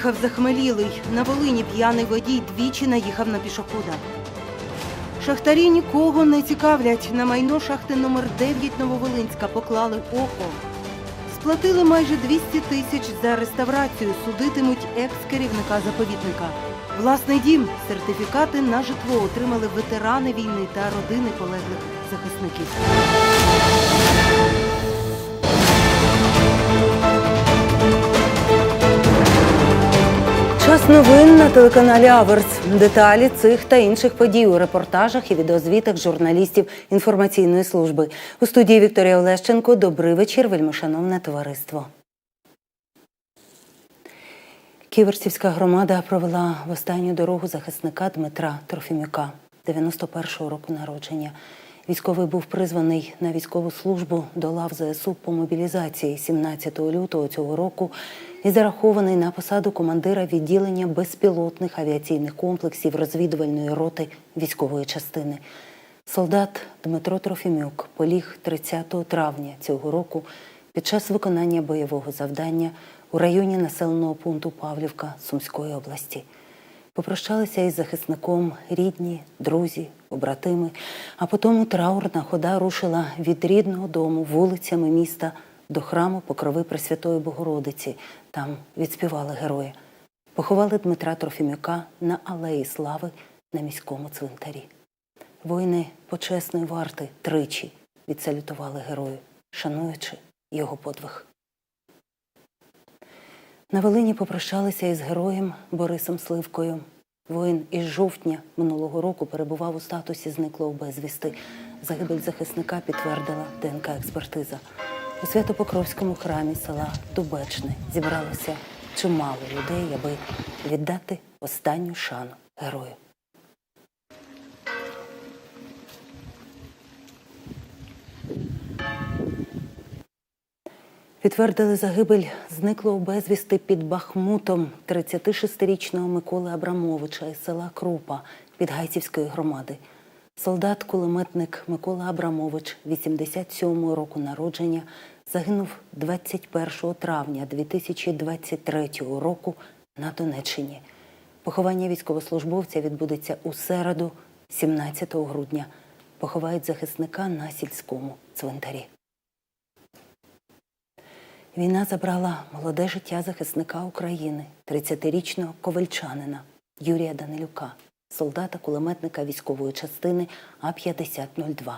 Їхав захмелілий. На Волині п'яний водій двічі наїхав на пішохода. Шахтарі нікого не цікавлять. На майно шахти номер 9 Нововолинська поклали око. Сплатили майже 200 тисяч за реставрацію. Судитимуть екс-керівника заповідника. Власний дім, сертифікати на житло отримали ветерани війни та родини полеглих захисників. Час новин на телеканалі Аверс. Деталі цих та інших подій у репортажах і відеозвітах журналістів інформаційної служби. У студії Вікторія Олещенко. Добрий вечір, вельмишановне товариство. Ківерцівська громада провела в останню дорогу захисника Дмитра Трофімюка, 91-го року народження. Військовий був призваний на військову службу до лав ЗСУ по мобілізації 17 лютого цього року і зарахований на посаду командира відділення безпілотних авіаційних комплексів розвідувальної роти військової частини. Солдат Дмитро Трофімюк поліг 30 травня цього року під час виконання бойового завдання у районі населеного пункту Павлівка Сумської області. Попрощалися із захисником рідні, друзі, побратими, а потім траурна хода рушила від рідного дому вулицями міста до храму Покрови Пресвятої Богородиці. Там відспівали герої. Поховали Дмитра Трофімюка на Алеї Слави на міському цвинтарі. Воїни почесної варти тричі відсалютували герою, шануючи його подвиг. На Волині попрощалися із героєм Борисом Сливкою. Воїн із жовтня минулого року перебував у статусі зниклого безвісти. Загибель захисника підтвердила ДНК-експертиза. У Святопокровському храмі села Дубечне зібралося чимало людей, аби віддати останню шану герою. Підтвердили загибель зниклого безвісти під Бахмутом 36-річного Миколи Абрамовича із села Крупа Підгайцівської громади. Солдат-кулеметник Микола Абрамович, 87-го року народження, загинув 21 травня 2023 року на Донеччині. Поховання військовослужбовця відбудеться у середу, 17 грудня. Поховають захисника на сільському цвинтарі. Війна забрала молоде життя захисника України, 30-річного ковальчанина Юрія Данилюка, солдата-кулеметника військової частини А-5002.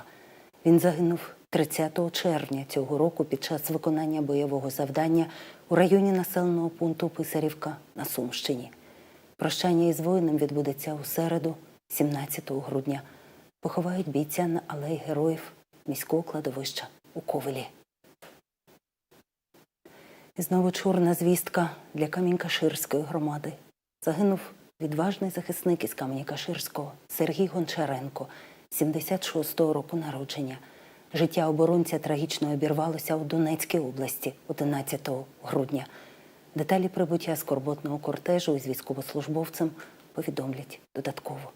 Він загинув 30 червня цього року під час виконання бойового завдання у районі населеного пункту Писарівка на Сумщині. Прощання із воїном відбудеться у середу, 17 грудня. Поховають бійця на алеї героїв міського кладовища у Ковелі. І знову чорна звістка для Камінь-Каширської громади. Загинув відважний захисник із Камінь-Каширського Сергій Гончаренко, 76-го року народження. Життя оборонця трагічно обірвалося у Донецькій області 11 грудня. Деталі прибуття скорботного кортежу із військовослужбовцем повідомлять додатково.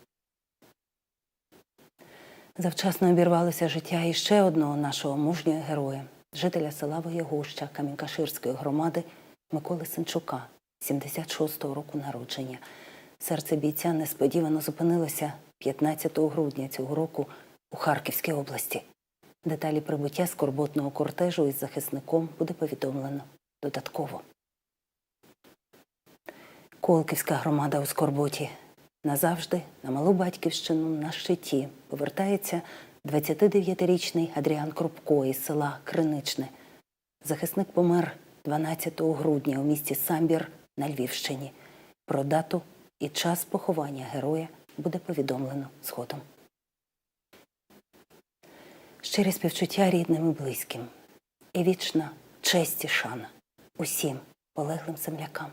Завчасно обірвалося життя іще одного нашого мужнього героя, жителя села Воєгуща Камінькаширської громади Миколи Сенчука, 76-го року народження. Серце бійця несподівано зупинилося 15 грудня цього року у Харківській області. Деталі прибуття скорботного кортежу із захисником буде повідомлено додатково. Колківська громада у Скорботі. Назавжди на малу батьківщину на щиті повертається 29-річний Адріан Крупко із села Криничне. Захисник помер 12 грудня у місті Самбір на Львівщині. Про дату і час поховання героя буде повідомлено згодом. Щирі співчуття рідним і близьким. І вічна честь і шана усім полеглим землякам.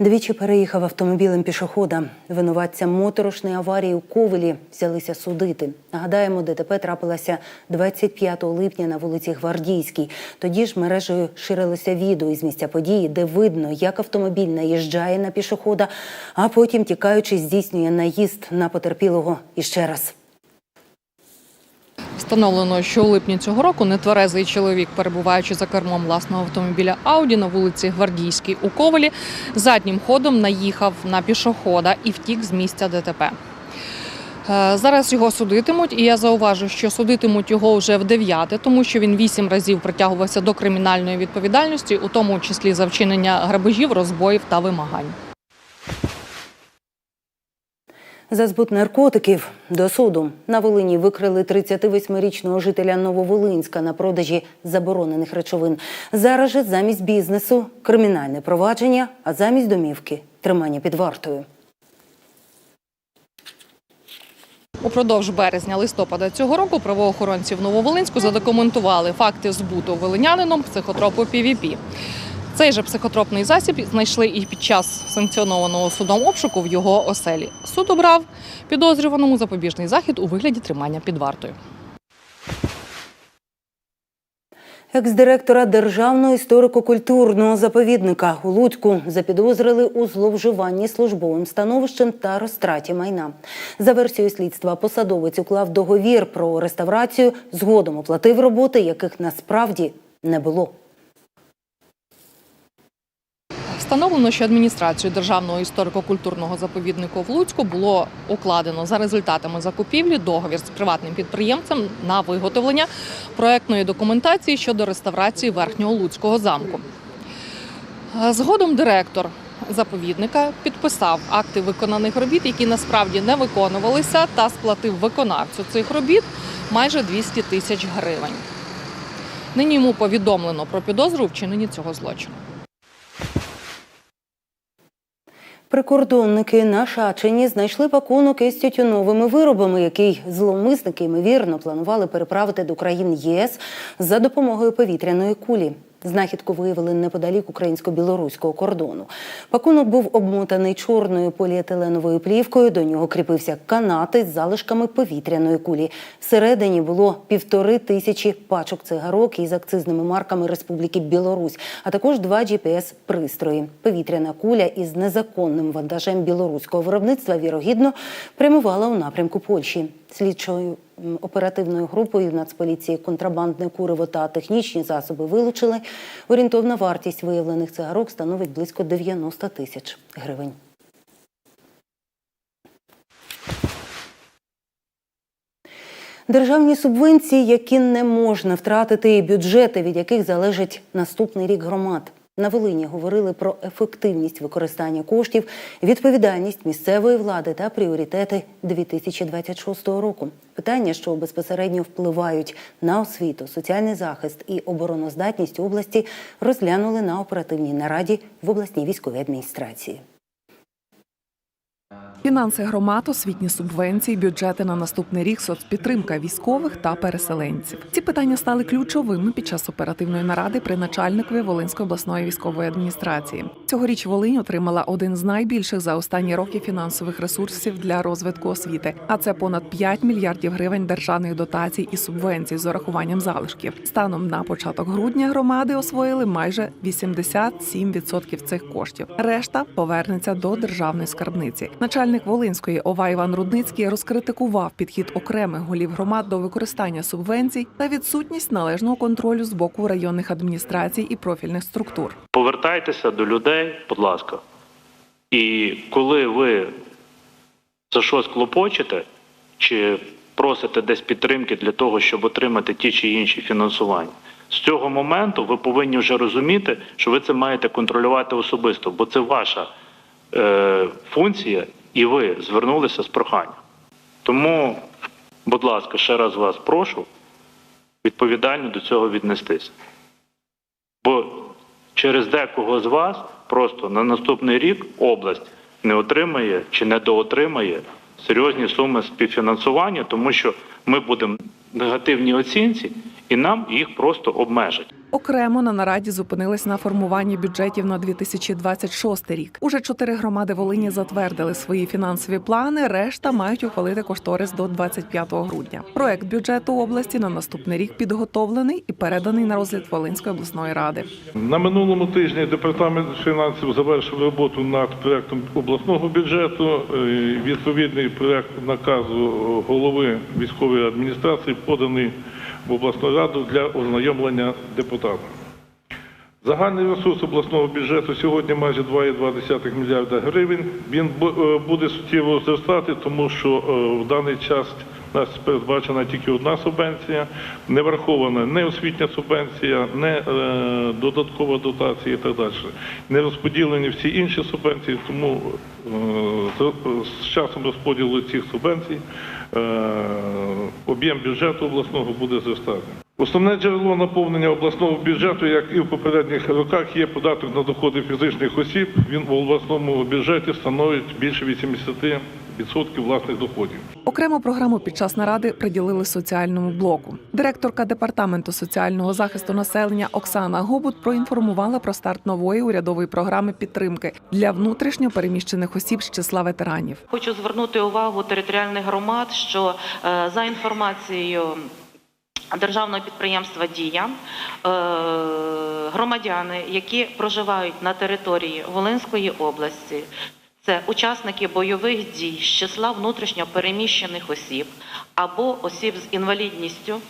Двічі переїхав автомобілем пішохода. Винуватця моторошної аварії у Ковелі взялися судити. Нагадаємо, ДТП трапилося 25 липня на вулиці Гвардійській. Тоді ж мережею ширилося відео із місця події, де видно, як автомобіль наїжджає на пішохода, а потім, тікаючи, здійснює наїзд на потерпілого іще раз. Встановлено, що у липні цього року нетверезий чоловік, перебуваючи за кермом власного автомобіля Ауді на вулиці Гвардійській у Ковелі, заднім ходом наїхав на пішохода і втік з місця ДТП. Е, Зараз його судитимуть, і я зауважу, що судитимуть його вже в дев'яте, тому що він вісім разів притягувався до кримінальної відповідальності, у тому числі за вчинення грабежів, розбоїв та вимагань. За збут наркотиків до суду на Волині викрили 38-річного жителя Нововолинська на продажі заборонених речовин. Зараз же замість бізнесу кримінальне провадження, а замість домівки тримання під вартою. Упродовж березня-листопада цього року правоохоронці в Нововолинську задокументували факти збуту волинянином психотропу PVP. Цей же психотропний засіб знайшли і під час санкціонованого судом обшуку в його оселі. Суд обрав підозрюваному запобіжний захід у вигляді тримання під вартою. Екс-директора Державного історико-культурного заповідника у Луцьку запідозрили у зловживанні службовим становищем та розтраті майна. За версією слідства, посадовець уклав договір про реставрацію, згодом оплатив роботи, яких насправді не було. Встановлено, що адміністрацію державного історико-культурного заповіднику в Луцьку було укладено за результатами закупівлі договір з приватним підприємцем на виготовлення проектної документації щодо реставрації верхнього луцького замку. Е, Згодом директор заповідника підписав акти виконаних робіт, які насправді не виконувалися, та сплатив виконавцю цих робіт майже 200 тисяч гривень. Нині йому повідомлено про підозру у цього злочину. Прикордонники на Шачині знайшли пакунок із тютюновими виробами, який зловмисники ймовірно планували переправити до країн ЄС за допомогою повітряної кулі. Знахідку виявили неподалік українсько-білоруського кордону. Пакунок був обмотаний чорною поліетиленовою плівкою. До нього кріпився канати з залишками повітряної кулі. Всередині було півтори тисячі пачок цигарок із акцизними марками Республіки Білорусь, а також два GPS-пристрої. Повітряна куля із незаконним вантажем білоруського виробництва вірогідно прямувала у напрямку Польщі. Слідчою оперативною групою Нацполіції контрабандне куриво та технічні засоби вилучили. Орієнтовна вартість виявлених цигарок становить близько 90 тисяч гривень. Державні субвенції, які не можна втратити, і бюджети, від яких залежить наступний рік громад. На Волині говорили про ефективність використання коштів, відповідальність місцевої влади та пріоритети 2026 року. Питання, що безпосередньо впливають на освіту, соціальний захист і обороноздатність області, розглянули на оперативній нараді в обласній військовій адміністрації. Фінанси громад, освітні субвенції, бюджети на наступний рік, соцпідтримка військових та переселенців. Ці питання стали ключовими під час оперативної наради при начальникові Волинської обласної військової адміністрації. Цьогоріч Волинь отримала один з найбільших за останні роки фінансових ресурсів для розвитку освіти. А це понад 5 мільярдів гривень державних дотацій і субвенцій з урахуванням залишків. Станом на початок грудня громади освоїли майже 87% цих коштів. Решта повернеться до державної скарбниці. Начальник Волинської ОВА Іван Рудницький розкритикував підхід окремих голів громад до використання субвенцій та відсутність належного контролю з боку районних адміністрацій і профільних структур. Повертайтеся до людей, будь ласка. І коли ви за щось клопочете чи просите десь підтримки для того, щоб отримати ті чи інші фінансування, з цього моменту ви повинні вже розуміти, що ви це маєте контролювати особисто, бо це ваша е, функція, і ви звернулися з проханням. Тому, будь ласка, ще раз вас прошу відповідально до цього віднестися. Бо через декого з вас просто на наступний рік область не отримає чи недоотримає серйозні суми співфінансування, тому що ми будемо в негативній оцінці і нам їх просто обмежать. Окремо на нараді зупинились на формуванні бюджетів на 2026 рік. Уже чотири громади Волині затвердили свої фінансові плани. Решта мають ухвалити кошторис до 25 грудня. Проект бюджету області на наступний рік підготовлений і переданий на розгляд Волинської обласної ради. На минулому тижні департамент фінансів завершив роботу над проектом обласного бюджету. Е, Відповідний проект наказу голови військової адміністрації поданий в обласну раду для ознайомлення депутатів. Загальний ресурс обласного бюджету сьогодні майже 2,2 мільярда гривень. Він е, буде суттєво зростати, тому що е, в даний час у нас передбачена тільки одна субвенція, не врахована не освітня субвенція, не е, додаткова дотація і так далі. Не розподілені всі інші субвенції, тому з- з часом розподілу цих субвенцій е, об'єм бюджету обласного буде зростати. Основне джерело наповнення обласного бюджету, як і в попередніх роках, є податок на доходи фізичних осіб. Він в обласному бюджеті становить більше 80% власних доходів. Окрему програму під час наради приділили соціальному блоку. Директорка департаменту соціального захисту населення Оксана Гобут проінформувала про старт нової урядової програми підтримки для внутрішньо переміщених осіб з числа ветеранів. Хочу звернути увагу територіальних громад, що е, за інформацією державного підприємства Дія е, громадяни, які проживають на території Волинської області. Це учасники бойових дій з числа внутрішньо переміщених осіб або осіб з інвалідністю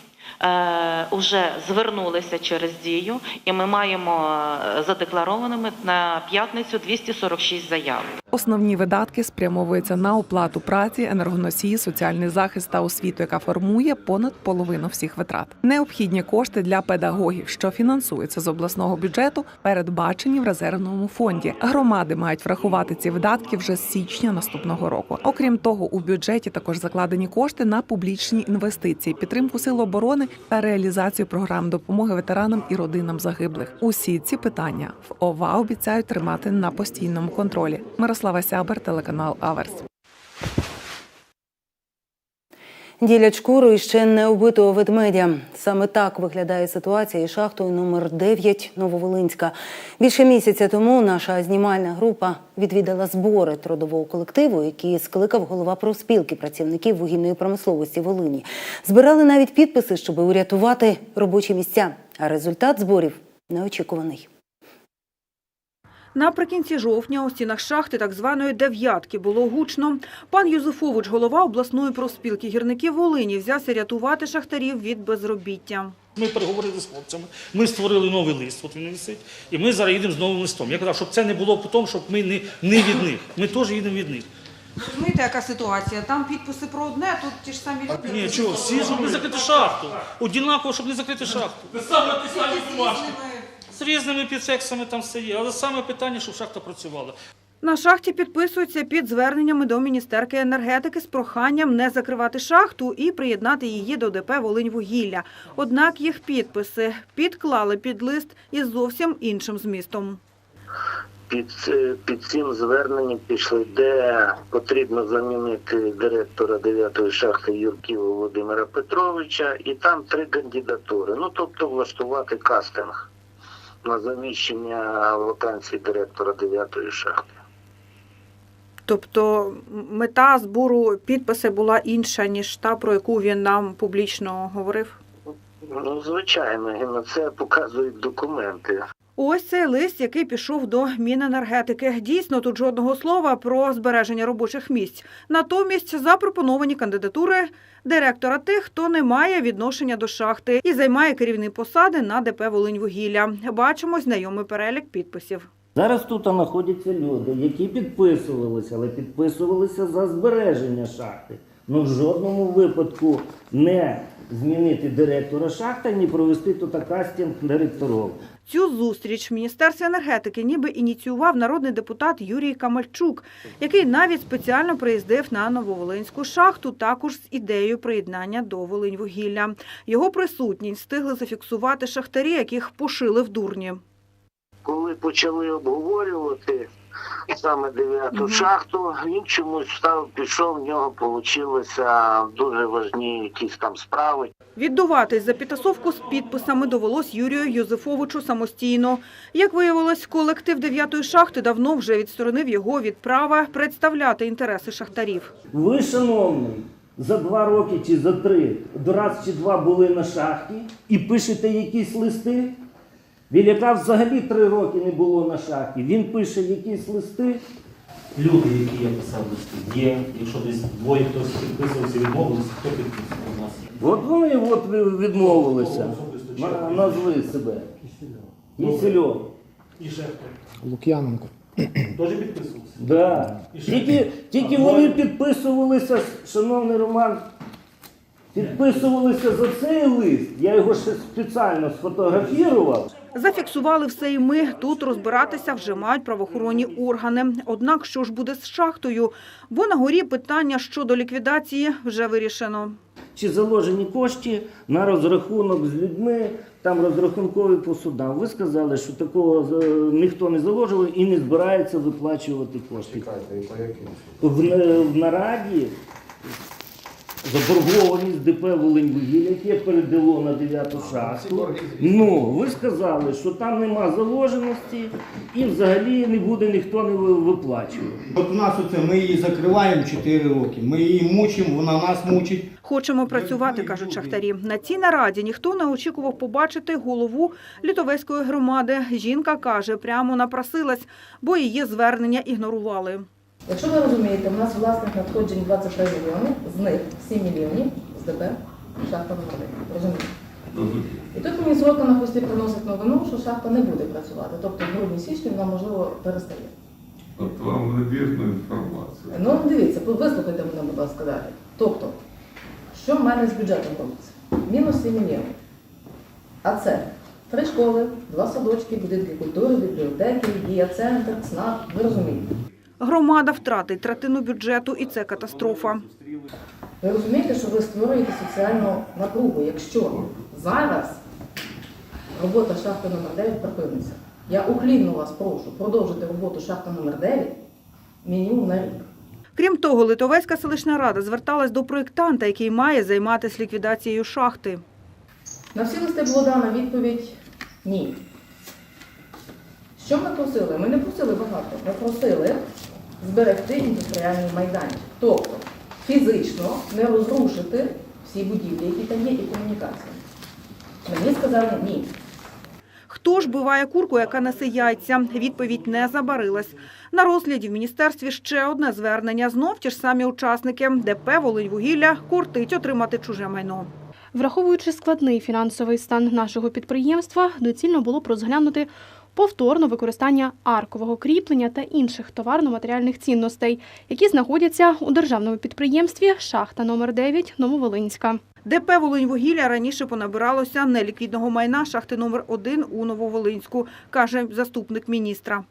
е, вже звернулися через дію, і ми маємо е, задекларованими на п'ятницю 246 заяв. Основні видатки спрямовуються на оплату праці, енергоносії, соціальний захист та освіту, яка формує понад половину всіх витрат. Необхідні кошти для педагогів, що фінансуються з обласного бюджету, передбачені в резервному фонді. Громади мають врахувати ці видатки вже з січня наступного року. Окрім того, у бюджеті також закладені кошти на публічні інвестиції, підтримку сил оборони та реалізацію програм допомоги ветеранам і родинам загиблих. Усі ці питання в ОВА обіцяють тримати на постійному контролі. Мирослава Сябер, телеканал Аверс. Ділять шкуру і ще не убитого ведмедя. Саме так виглядає ситуація із шахтою номер 9 Нововолинська. Більше місяця тому наша знімальна група відвідала збори трудового колективу, який скликав голова профспілки працівників вугільної промисловості Волині. Збирали навіть підписи, щоб урятувати робочі місця. А результат зборів неочікуваний. Наприкінці жовтня у стінах шахти так званої «дев'ятки» було гучно. Пан Юзефович, голова обласної профспілки гірників Волині, взявся рятувати шахтарів від безробіття. Ми переговорили з хлопцями, ми створили новий лист, от він висить, і ми зараз їдемо з новим листом. Я казав, щоб це не було по тому, щоб ми не, не від них. Ми теж їдемо від них. Розумієте, яка ситуація? Там підписи про одне, тут ті ж самі люди. Ні, чого, всі, щоб не закрити шахту. Однаково, щоб не закрити шахту. З різними підсексами там все є. Але саме питання, щоб шахта працювала. На шахті підписуються під зверненнями до Міністерки енергетики з проханням не закривати шахту і приєднати її до ДП «Волиньвугілля». Однак їх підписи підклали під лист із зовсім іншим змістом. під, під цим зверненням пішли, де потрібно замінити директора 9-ї шахти Юрківа Володимира Петровича, і там три кандидатури. Ну, тобто влаштувати кастинг на заміщення вакансії директора 9-ї шахти. Тобто мета збору підписи була інша, ніж та, про яку він нам публічно говорив? Ну, звичайно, і на це показують документи. Ось цей лист, який пішов до Міненергетики. Дійсно, тут жодного слова про збереження робочих місць. Натомість запропоновані кандидатури директора тих, хто не має відношення до шахти і займає керівні посади на ДП «Волиньвугілля». Бачимо знайомий перелік підписів. Зараз тут знаходяться люди, які підписувалися, але підписувалися за збереження шахти. Ну в жодному випадку не змінити директора шахти, ні провести тут кастинг директорів. Цю зустріч в Міністерстві енергетики ніби ініціював народний депутат Юрій Камальчук, який навіть спеціально приїздив на Нововолинську шахту, також з ідеєю приєднання до Волиньвугілля. Його присутність встигли зафіксувати шахтарі, яких пошили в дурні. коли почали обговорювати саме дев'яту шахту, він чомусь став, пішов, в нього получилися дуже важні якісь там справи. Віддуватись за підтасовку з підписами довелось Юрію Юзефовичу самостійно. Як виявилось, колектив дев'ятої шахти давно вже відсторонив його від права представляти інтереси шахтарів. Ви, шановний, за два роки чи за три, до раз чи два були на шахті і пишете якісь листи. Віляка взагалі три роки не було на шахті. Він пише якісь листи. Люди, які я писав листи, є. Якщо десь двоє хтось підписувався, відмовилися, хто підписував у нас? От вони от відмовилися. На- Назви себе. Кісельов. І ще хто? Лук'яненко. Теж підписувався? Да. Тільки, тільки вони підписувалися, шановний Роман, підписувалися за цей лист. Я його ще спеціально сфотографував. Зафіксували все і ми. Тут розбиратися вже мають правоохоронні органи. Однак, що ж буде з шахтою? Бо на горі питання щодо ліквідації вже вирішено. Чи заложені кошти на розрахунок з людьми, там розрахункові по судам. Ви сказали, що такого е, ніхто не заложив і не збирається виплачувати кошти. В, в нараді заборгованість ДП Волиньвугілля, яке передало на 9 шахту. Ну, ви сказали, що там нема заложеності і взагалі не буде ніхто не ви- виплачувати. От у нас оце ми її закриваємо 4 роки. Ми її мучимо, вона нас мучить. Хочемо працювати, кажуть шахтарі. На цій нараді ніхто не очікував побачити голову літовецької громади. Жінка каже, прямо напросилась, бо її звернення ігнорували. Якщо ви розумієте, у нас власних надходжень 23 мільйони, з них 7 мільйонів з ДП шахта номер 1. Розумієте? І тут мені срока на хвості приносить новину, що шахта не буде працювати. Тобто в грудні січні вона, можливо, перестає. Тобто вам невірну інформацію. Ну, дивіться, вислухайте мене, будь ласка, далі. Тобто, що в мене з бюджетом робиться? Мінус 7 мільйонів. А це три школи, два садочки, будинки культури, бібліотеки, дія-центр, ЦНАП. Ви розумієте? Громада втратить третину бюджету, і це катастрофа. Ви розумієте, що ви створюєте соціальну напругу, якщо зараз робота шахти номер 9 припиниться. Я уклінно вас прошу продовжити роботу шахти номер 9 мінімум на рік. Крім того, Литовецька селищна рада зверталась до проєктанта, який має займатися ліквідацією шахти. На всі листи було дана відповідь ні. Що ми просили? Ми не просили багато. Ми просили зберегти індустріальний майданчик. Тобто фізично не розрушити всі будівлі, які там є, і комунікації. Мені сказали ні. Хто ж биває курку, яка несе яйця? Відповідь не забарилась. На розгляді в міністерстві ще одне звернення. Знов ті ж самі учасники. ДП «Волиньвугілля» кортить отримати чуже майно. Враховуючи складний фінансовий стан нашого підприємства, доцільно було б розглянути повторне використання аркового кріплення та інших товарно-матеріальних цінностей, які знаходяться у державному підприємстві Шахта номер 9 Нововолинська. ДП «Волиньвугілля» раніше понабиралося неліквідного майна шахти номер 1 у Нововолинську, каже заступник міністра.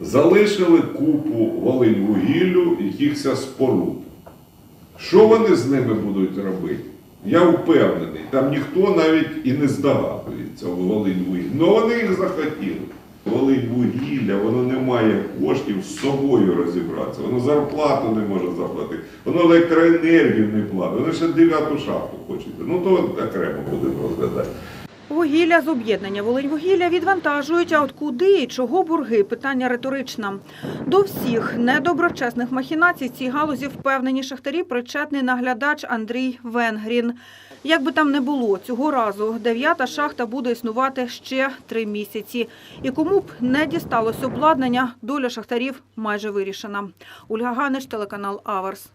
Залишили купу Волиньвугіллю якихось споруд. Що вони з ними будуть робити? Я впевнений, там ніхто навіть і не здогадується в Волиньвугілля. Ну вони їх захотіли. Волиньвугілля, воно не має коштів з собою розібратися, воно зарплату не може заплатити, воно електроенергію не платить, воно ще дев'яту шахту хочете. Ну то окремо будемо розглядати. Вугілля з об'єднання «Волиньвугілля» відвантажують, а от куди і чого борги – питання риторичне. До всіх недоброчесних махінацій цій галузі впевнені шахтарі причетний наглядач Андрій Венгрін. Як би там не було, цього разу дев'ята шахта буде існувати ще три місяці. І кому б не дісталось обладнання, доля шахтарів майже вирішена. Ольга Ганич, телеканал «Аверс».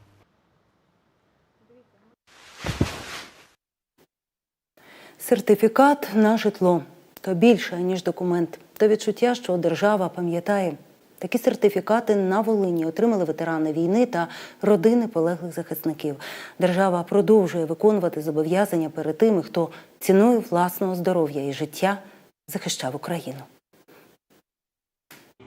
Сертифікат на житло то більше, ніж документ. То відчуття, що держава пам'ятає. Такі сертифікати на Волині отримали ветерани війни та родини полеглих захисників. Держава продовжує виконувати зобов'язання перед тими, хто ціною власного здоров'я і життя захищав Україну.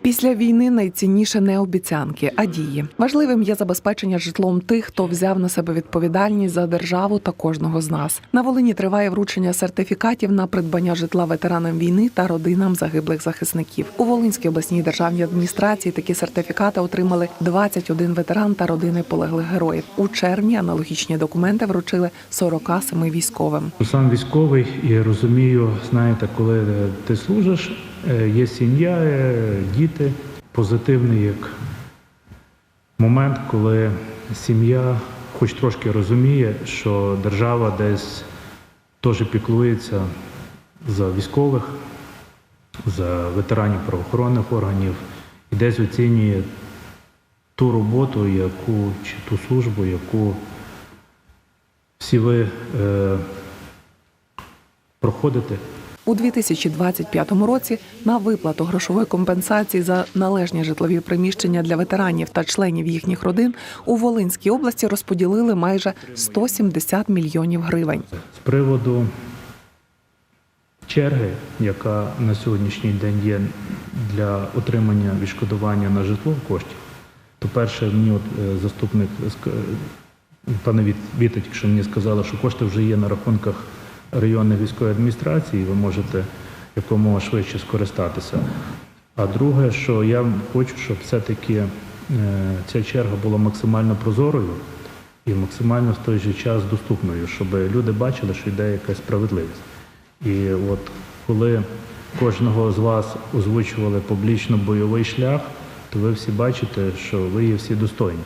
Після війни найцінніше не обіцянки, а дії. Важливим є забезпечення житлом тих, хто взяв на себе відповідальність за державу та кожного з нас. На Волині триває вручення сертифікатів на придбання житла ветеранам війни та родинам загиблих захисників. У Волинській обласній державній адміністрації такі сертифікати отримали 21 ветеран та родини полеглих героїв. У червні аналогічні документи вручили 47 військовим. Сам військовий і розумію, знаєте, коли ти служиш, є сім'я, е, діти. Позитивний як момент, коли сім'я хоч трошки розуміє, що держава десь теж піклується за військових, за ветеранів правоохоронних органів і десь оцінює ту роботу, яку чи ту службу, яку всі ви е, проходите. У 2025 році на виплату грошової компенсації за належні житлові приміщення для ветеранів та членів їхніх родин у Волинській області розподілили майже 170 мільйонів гривень. З приводу черги, яка на сьогоднішній день є для отримання відшкодування на житло коштів, то перше мені от е, заступник ск- пане Віт- Вітить, якщо мені сказали, що кошти вже є на рахунках районної військової адміністрації, ви можете якомога швидше скористатися. А друге, що я хочу, щоб все-таки е, ця черга була максимально прозорою і максимально в той же час доступною, щоб люди бачили, що йде якась справедливість. І от коли кожного з вас озвучували публічно бойовий шлях, то ви всі бачите, що ви є всі достойні.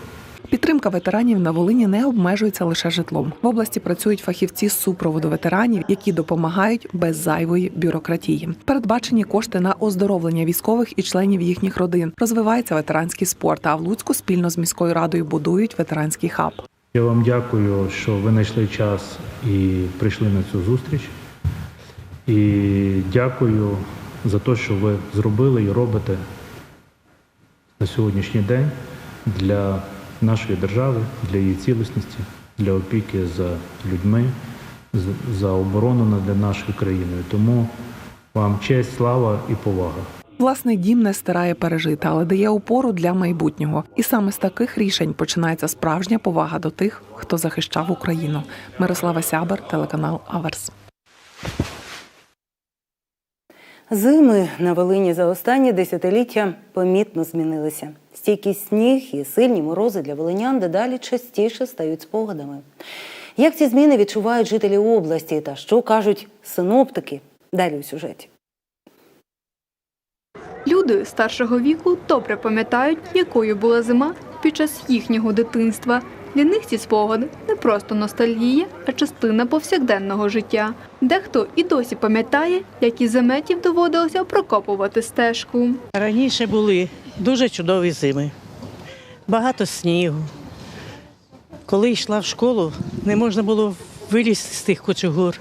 Підтримка ветеранів на Волині не обмежується лише житлом. В області працюють фахівці з супроводу ветеранів, які допомагають без зайвої бюрократії. Передбачені кошти на оздоровлення військових і членів їхніх родин. Розвивається ветеранський спорт. А в Луцьку спільно з міською радою будують ветеранський хаб. Я вам дякую, що ви знайшли час і прийшли на цю зустріч. І дякую за те, що ви зробили і робите на сьогоднішній день для нашої держави, для її цілісності, для опіки за людьми, з- за оборону над нашою країною. Тому вам честь, слава і повага. Власний дім не стирає пережити, але дає опору для майбутнього. І саме з таких рішень починається справжня повага до тих, хто захищав Україну. Мирослава Сябер, телеканал Аверс. Зими на Волині за останні десятиліття помітно змінилися. Стійкість сніг і сильні морози для волинян дедалі частіше стають спогадами. Як ці зміни відчувають жителі області та що кажуть синоптики? Далі у сюжеті. Люди старшого віку добре пам'ятають, якою була зима під час їхнього дитинства. Для них ці спогади не просто ностальгія, а частина повсякденного життя. Дехто і досі пам'ятає, як із заметів доводилося прокопувати стежку. Раніше були дуже чудові зими, багато снігу. Коли йшла в школу, не можна було вилізти з тих кочугур.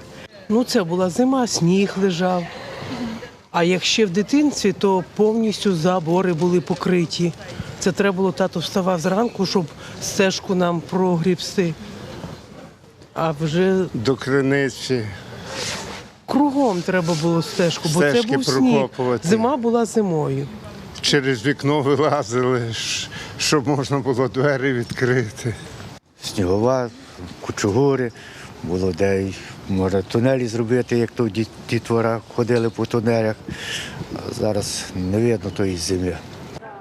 Ну, це була зима, сніг лежав. А якщо в дитинстві, то повністю забори були покриті. Це треба було тато вставав зранку, щоб стежку нам прогрібсти. А вже До криниці. кругом треба було стежку, бо це Стежки був сніг. прокопувати. Зима була зимою. Через вікно вилазили, щ- щоб можна було двері відкрити. снігова, кучугури, було де й, може тунелі зробити, як то ді- дітвора ходили по тунелях. А зараз не видно тої зими.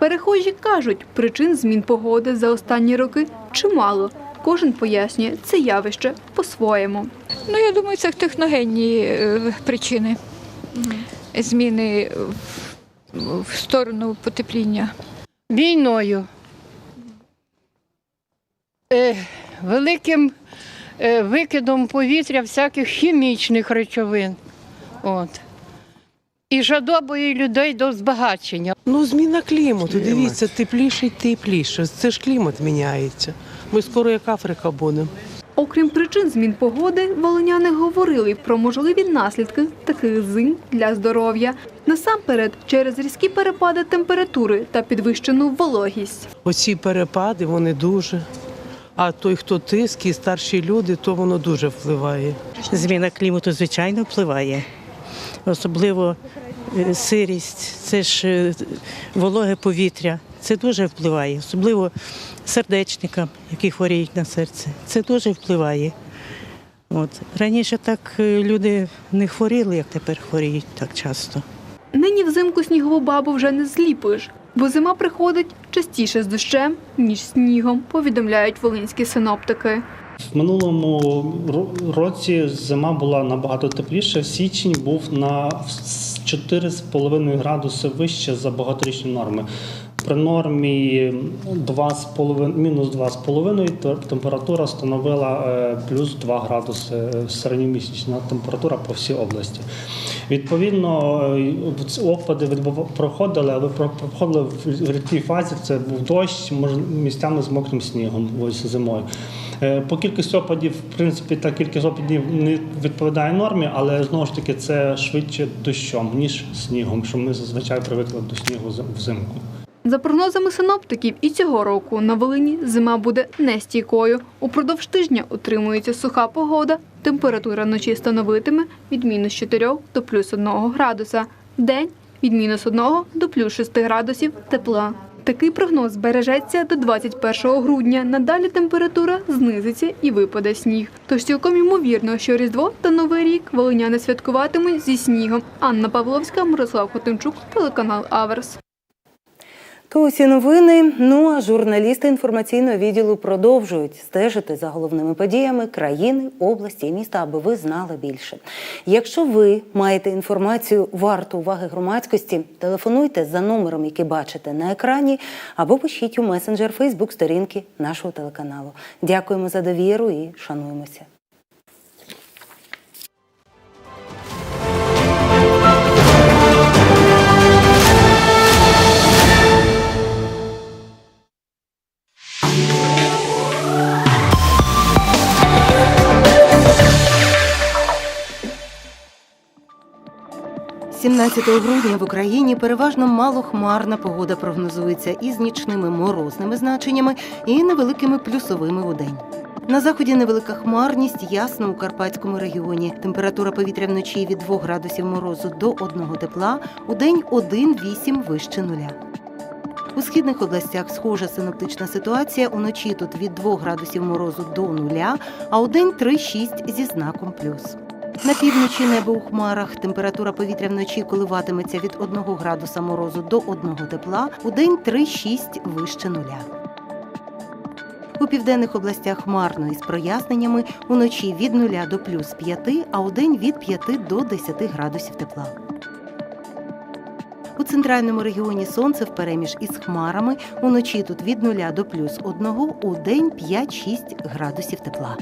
Перехожі кажуть, причин змін погоди за останні роки чимало. Кожен пояснює це явище по-своєму. Ну, я думаю, це техногенні е, причини зміни в, сторону потепління. Війною. Е, великим е, викидом повітря всяких хімічних речовин. От. І жадобою людей до збагачення. Ну, зміна клімату. Дивіться, тепліше й тепліше. Це ж клімат міняється. Ми скоро як Африка будемо. Окрім причин змін погоди, волиняни говорили про можливі наслідки таких зим для здоров'я. Насамперед, через різкі перепади температури та підвищену вологість. Оці перепади, вони дуже. А той, хто тиск і старші люди, то воно дуже впливає. Зміна клімату, звичайно, впливає. Особливо сирість, це ж е, вологе повітря. Це дуже впливає, особливо сердечникам, які хворіють на серце. Це дуже впливає. От. Раніше так е, люди не хворіли, як тепер хворіють так часто. Нині взимку снігову бабу вже не зліпиш, бо зима приходить частіше з дощем, ніж снігом, повідомляють волинські синоптики. В минулому році зима була набагато тепліша. Січень був на 4,5 градуси вище за багаторічні норми. При нормі 2,5, мінус 2,5 то температура становила е, плюс 2 градуси е, середньомісячна температура по всій області. Відповідно, е, опади проходили, але про- проходили в рідкій фазі. Це був дощ, місцями з мокрим снігом ось зимою. По кількості опадів, в принципі, та кількість опадів не відповідає нормі, але знову ж таки це швидше дощом, ніж снігом, що ми зазвичай привикли до снігу взимку. За прогнозами синоптиків, і цього року на Волині зима буде нестійкою. Упродовж тижня утримується суха погода. Температура вночі становитиме від мінус 4 до плюс 1 градуса. День від мінус 1 до плюс 6 градусів тепла. Такий прогноз збережеться до 21 грудня. Надалі температура знизиться і випаде сніг. Тож цілком ймовірно, що Різдво та Новий рік волиняни святкуватимуть зі снігом. Анна Павловська, Мирослав Хотимчук, телеканал Аверс. То усі новини. Ну а журналісти інформаційного відділу продовжують стежити за головними подіями країни, області і міста, аби ви знали більше. Якщо ви маєте інформацію варту уваги громадськості, телефонуйте за номером, який бачите на екрані, або пишіть у месенджер Фейсбук сторінки нашого телеканалу. Дякуємо за довіру і шануємося. – 17 грудня в Україні переважно малохмарна погода прогнозується із нічними морозними значеннями і невеликими плюсовими у день. На заході невелика хмарність, ясно у Карпатському регіоні. Температура повітря вночі від 2 градусів морозу до 1 тепла, у день 1-8 вище нуля. У східних областях схожа синоптична ситуація. Уночі тут від 2 градусів морозу до нуля, а у день 3-6 зі знаком плюс. На півночі небо у хмарах. Температура повітря вночі коливатиметься від 1 градуса морозу до 1 тепла, у день 3-6 вище нуля. У південних областях хмарно із проясненнями, уночі від 0 до плюс 5, а у день від 5 до 10 градусів тепла. У центральному регіоні сонце впереміж із хмарами, уночі тут від 0 до плюс 1, у день 5-6 градусів тепла.